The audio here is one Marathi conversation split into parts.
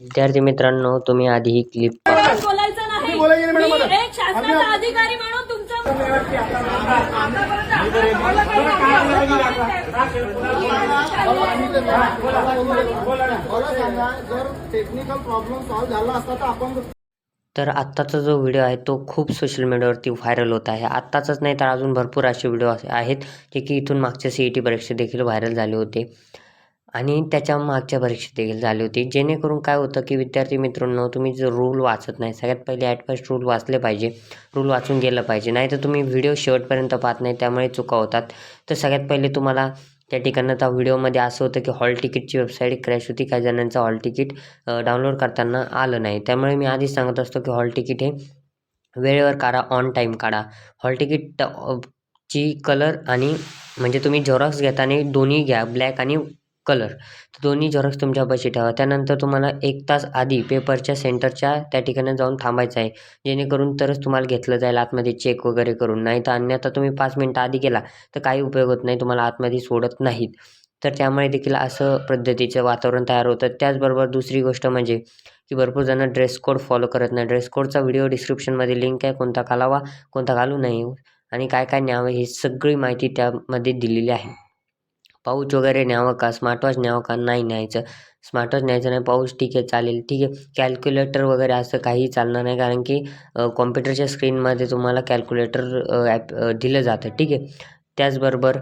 विद्यार्थी मित्रांनो तुम्ही आधी ही क्लिप पहा. आवाज बोलायचं नाही. बोलायचं नाही, मॅडम, मी आता. एक शासनाचा अधिकारी म्हणून तुमचं मला सांगा जर टेक्निकल प्रॉब्लेम सॉल्व्ह झाला असता तर आपण तर आत्ताचा जो व्हिडिओ आहे तो खूप सोशल मीडियावरती व्हायरल होत आहे. आत्ताचाच नाही तर अजून भरपूर असे व्हिडिओ आहेत जे की इथून मागच्या सी ई टी परीक्षा देखील व्हायरल झाले होते. आणि त्याच्या मागच्या परीक्षा देखील झाली होती. जेणेकरून काय होतं की विद्यार्थी मित्रांनो तुम्ही जर रूल वाचत नाही सगळ्यात पहिले ॲट फर्स्ट रूल वाचले पाहिजे. रूल वाचून गेलं पाहिजे. नाही तर तुम्ही व्हिडिओ शेवटपर्यंत पाहत नाही त्यामुळे चुका होतात. तर सगळ्यात पहिले तुम्हाला त्या ठिकाणी त्या व्हिडिओमध्ये असं होतं की हॉल तिकीटची वेबसाईट क्रॅश होती. काही जणांचं हॉल तिकीट डाउनलोड करताना आलं नाही. त्यामुळे मी आधीच सांगत असतो की हॉल तिकीट हे वेळेवर काढा ऑन टाईम काढा. हॉल तिकीट ची कलर आणि म्हणजे तुम्ही झेरॉक्स घेताना दोन्ही घ्या. ब्लॅक आणि कलर. तर दोन्ही झेरॉक्स तुमच्यापाशी ठेवा. त्यानंतर तुम्हाला एक तास आधी पेपरच्या सेंटरच्या त्या ठिकाणी जाऊन थांबायचं आहे. जेणेकरून तरच तुम्हाला घेतलं जाईल आतमध्ये चेक वगैरे करून. नाही तर अन्यथा तुम्ही पाच मिनटं आधी गेला तर काही उपयोग होत नाही. तुम्हाला आतमध्ये सोडत नाहीत. तर त्यामुळे देखील असं पद्धतीचं वातावरण तयार होतं. त्याचबरोबर दुसरी गोष्ट म्हणजे की भरपूर जण ड्रेस कोड फॉलो करत नाही. ड्रेस कोडचा व्हिडिओ डिस्क्रिप्शनमध्ये लिंक आहे. कोणता घालावा कोणता घालू नये आणि काय काय न्यावं ही सगळी माहिती त्यामध्ये दिलेली आहे. पाऊच वगैरे न्यावं का? स्मार्टवॉच न्यावं का? नाही न्यायचं. स्मार्टवॉच न्यायचं नाही पाऊच ठीक आहे चालेल. ठीक आहे. कॅल्क्युलेटर वगैरे असं काही चालणार नाही कारण की कॉम्प्युटरच्या स्क्रीनमध्ये तुम्हाला कॅल्क्युलेटर ॲप दिलं जातं. ठीक आहे. त्याचबरोबर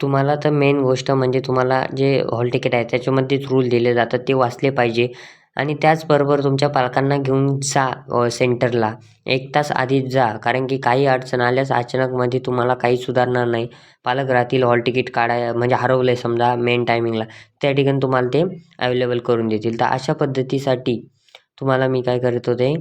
तुम्हाला तर मेन गोष्ट म्हणजे तुम्हाला जे हॉल तिकीट आहे त्याच्यामध्येच रूल दिले जातात. ते वाचले पाहिजे. आणि त्याचबरोबर तुमच्या पालकांना घेऊन जा सेंटरला. एक तास आधीच जा कारण की काही अडचण आल्यास अचानकमध्ये तुम्हाला काही सुधारणार नाही. पालक राहतील हॉल तिकीट काढाय म्हणजे हरवलं आहे समजा मेन टायमिंगला त्या ठिकाणी तुम्हाला ते अवेलेबल करून देतील. तर अशा पद्धतीसाठी तुम्हाला मी काय करत होते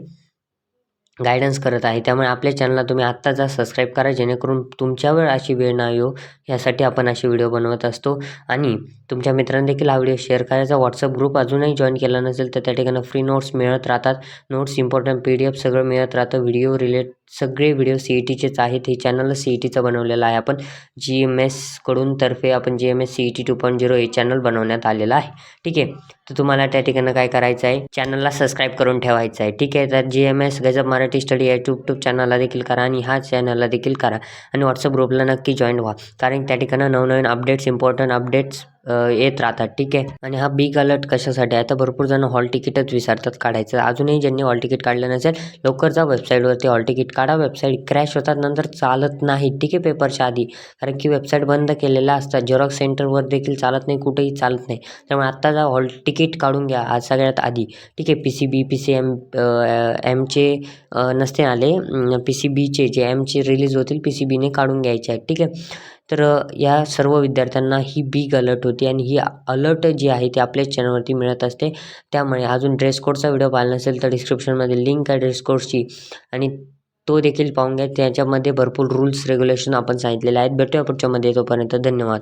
गायडन्स करत आहे. त्यामुळे आपल्या चॅनलला तुम्ही आत्ताच सबस्क्राईब करा जेणेकरून तुमच्यावर अशी वेळ नाही येऊ यासाठी आपण असे व्हिडिओ बनवत असतो. आणि तुमच्या मित्रांना देखील हा व्हिडिओ शेअर करायचा. व्हॉट्सअप ग्रुप अजूनही जॉईन केला नसेल तर त्या ठिकाणी फ्री नोट्स मिळत राहतात. Notes important P D F सगळं मिळत राहतं. व्हिडिओ रिलेट सगळे व्हिडिओ सी ई टीचेच आहेत. हे चॅनल सी ई टीचं बनवलेलं आहे. आपण जी एम एसकडून तर्फे आपण G M S C E T two point zero हे चॅनल बनवण्यात आलेलं आहे. ठीक आहे? तर तुम्हाला त्या ठिकाणी काय करायचं आहे? चॅनलला सबस्क्राईब करून ठेवायचं आहे. ठीक आहे? तर जी एम एस गजब मराठी स्टडी या यूट्यूब चॅनलला देखील करा आणि ह्या चॅनलला देखील करा. आणि व्हॉट्सअप ग्रुपला नक्की जॉईन व्हा. कारण त्या ठिकाणी नवनवीन अपडेट्स इम्पॉर्टंट अपडेट्स येत राहतात ठीक आहे? आणि हा बिग अलर्ट कशासाठी आहे? तर भरपूर जण हॉल तिकीटच विसरतात काढायचं. अजूनही ज्यांनी हॉल तिकीट काढलं नसेल लवकर जा वेबसाईटवरती हॉल तिकीट काढा. वेबसाईट क्रॅश होतात नंतर चालत नाही ठीक आहे? पेपरच्या आधी. कारण की वेबसाईट बंद केलेल्या असतात झेरॉक्स सेंटरवर देखील चालत नाही कुठेही चालत नाही. त्यामुळे आत्ता जा हॉल तिकीट काढून घ्या आज सगळ्यात आधी. ठीक आहे? P C B P C M एमचे नसते आले. पी सी बीचे जे एमचे रिलीज होतील पी सी बीने काढून घ्यायचे आहेत ठीक आहे? तर या सर्व विद्यार्थ्यांना ही बिग अलर्ट होती आणि ही अलर्ट जी आहे ती आपल्याच चॅनलवरती मिळत असते. त्यामुळे अजून ड्रेस कोडचा व्हिडिओ पाहिला नसेल तर डिस्क्रिप्शनमध्ये लिंक आहे ड्रेस कोडची आणि तो देखील पाहून घ्या. त्याच्यामध्ये भरपूर रूल्स रेग्युलेशन आपण सांगितलेले आहेत. भेटूया पुढच्यामध्ये तोपर्यंत धन्यवाद.